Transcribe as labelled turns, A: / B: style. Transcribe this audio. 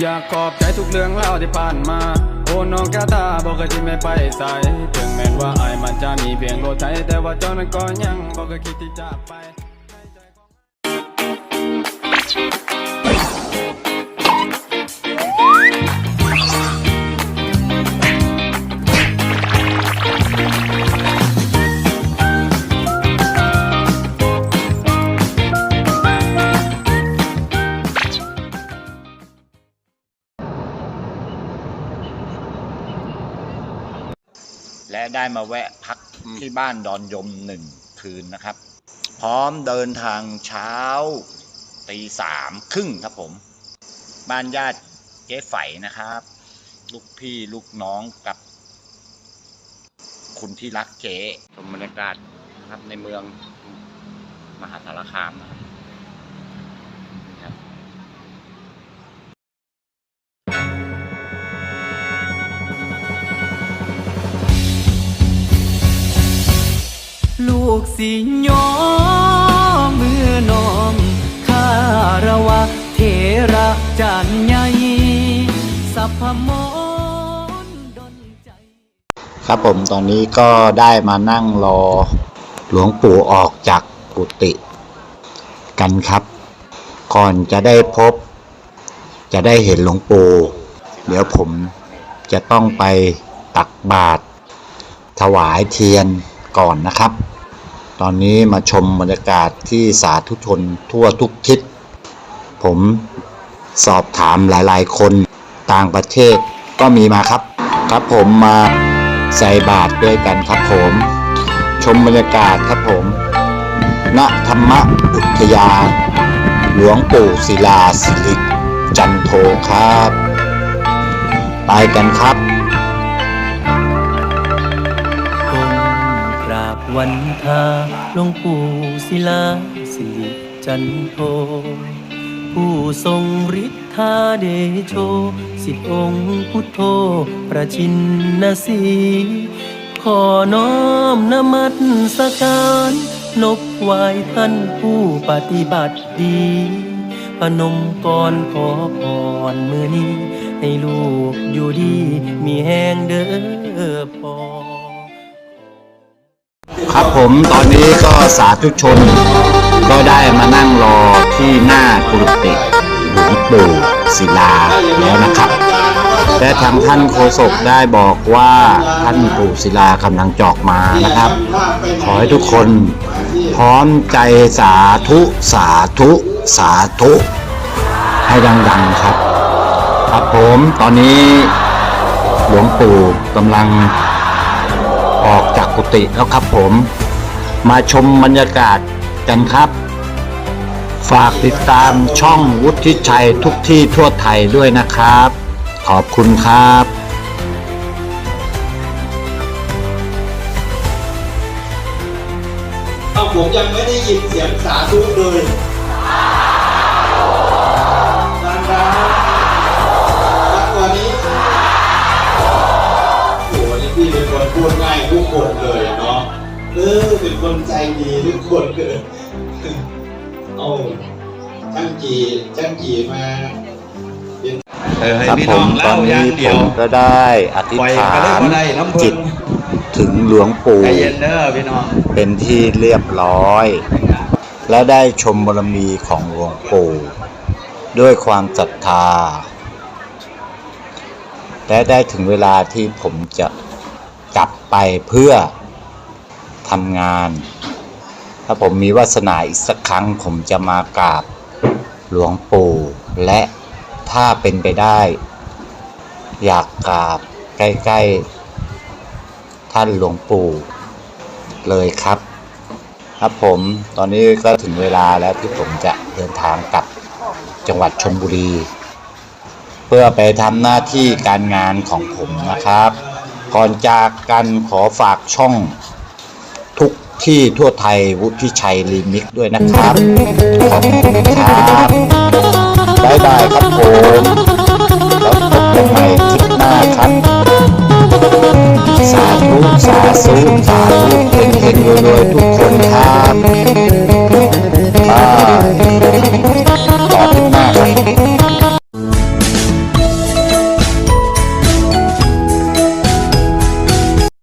A: อยากขอบใจทุกเรื่องเล่าที่ผ่านมา โอ้น้องแก้วตาบอกเคยที่ไม่ไปใส่ถึงแม้ว่าไอ้มันจะมีเพียงโลไทยแต่ว่าเจ้านั้นก็ยังบอกเคยคิดที่จะไป
B: และได้มาแวะพักที่บ้านดอนยมหนึ่งคืนนะครับ พร้อมเดินทางเช้าตีสามครึ่งครับผม บ้านญาติเจ๊ไฝนะครับ ลูกพี่ลูกน้องกับ คุณที่รักเจ๊ชมบรรยากาศนะครับในเมืองมหาสารคามนะครับ
C: กสิยอมือนอมคารวะเทระจานใหญ่สัพพมนดนใจ
B: ครับผมตอนนี้ก็ได้มานั่งรอหลวงปู่ออกจากกุฏิกันครับ ก่อนจะได้พบ จะได้เห็นหลวงปู่เดี๋ยวผมจะต้องไปตักบาตรถวายเทียนก่อนนะครับ ตอนนี้มาชมบรรยากาศที่สาธุชนทั่วทุกทิศ ผมสอบถามหลายๆ คนต่างประเทศก็มีมาครับ ครับผมมาใส่บาตรด้วยกันครับผม ชมบรรยากาศครับผมณธรรมอุทยานหลวงปู่ศิลาสิริจันโทครับ ไปกันครับ
C: วันทาหลวงปู่ศิลาสิริจันโท ผู้ทรงฤทธาเดโช สิทธิองค์พุทโธ ประชินนสีขอน้อมนมัสการนบไหวท่านผู้ปฏิบัติดีพนมกรขอพรมือนี้ ให้ลูกอยู่ดี มีแห้งเด้อพอ
B: ครับผมตอนนี้ก็สาธุชน ก็ได้มานั่งรอที่หน้ากุฏิหลวงปู่ศิลาแล้วนะครับและทางท่านโฆษกได้บอกว่าท่านปู่ศิลากำลังจอกมานะครับ ขอให้ทุกคนพร้อมใจสาธุสาธุสาธุ ให้ดังๆครับ ครับผมตอนนี้หลวงปู่กำลัง ออกจากกุฏิแล้วครับผม มาชมบรรยากาศกันครับ ฝากติดตามช่องวุฒิชัยทุกที่ทั่วไทยด้วยนะครับ ขอบคุณครับ
D: เอาผมยังไม่ได้ยินเสียงสาธุเลย ออเป็นคนใจดีทุกคนเลยเอาช่างจีช่างจีมาเป็น
E: เออให้
B: ครับ
E: พี่
B: ผ
E: น้อ
B: ม
E: ง
B: ตอ
E: เล่านอย่า
B: นี้
E: ง
B: ผ
E: เดียว
B: มก็ได้อธิษ
E: ปล่อย
B: ฐา
E: ไปเลย
B: น
E: บ่ได้น้ำเพิ่น
B: จิตถึงหลวงปู่
E: ใจเย็นเด้อพี่น้อง
B: เป็นที่เรียบร้อย และได้ชมบารมีของหลวงปู่ ด้วยความศรัทธา และได้ถึงเวลาที่ผมจะกลับไปเพื่อ ทำงาน ถ้าผมมีวาสนาอีกสักครั้ง ผมจะมากราบหลวงปู่ และถ้าเป็นไปได้ อยากกราบใกล้ ๆ ท่านหลวงปู่เลยครับ ครับผมตอนนี้ก็ถึงเวลาแล้วที่ผมจะเดินทางกลับจังหวัดชนบุรี เพื่อไปทำหน้าที่การงานของผมนะครับ ก่อนจากกันขอฝากช่อง ที่ทั่วไทยวุฒิชัยรีมิกด้วยนะครับ ขอบคุณครับบายบายครับผมแล้วพบกันใหม่คลิปหน้าครับ สาธุสาธุสาธุเฮงๆรวยรวย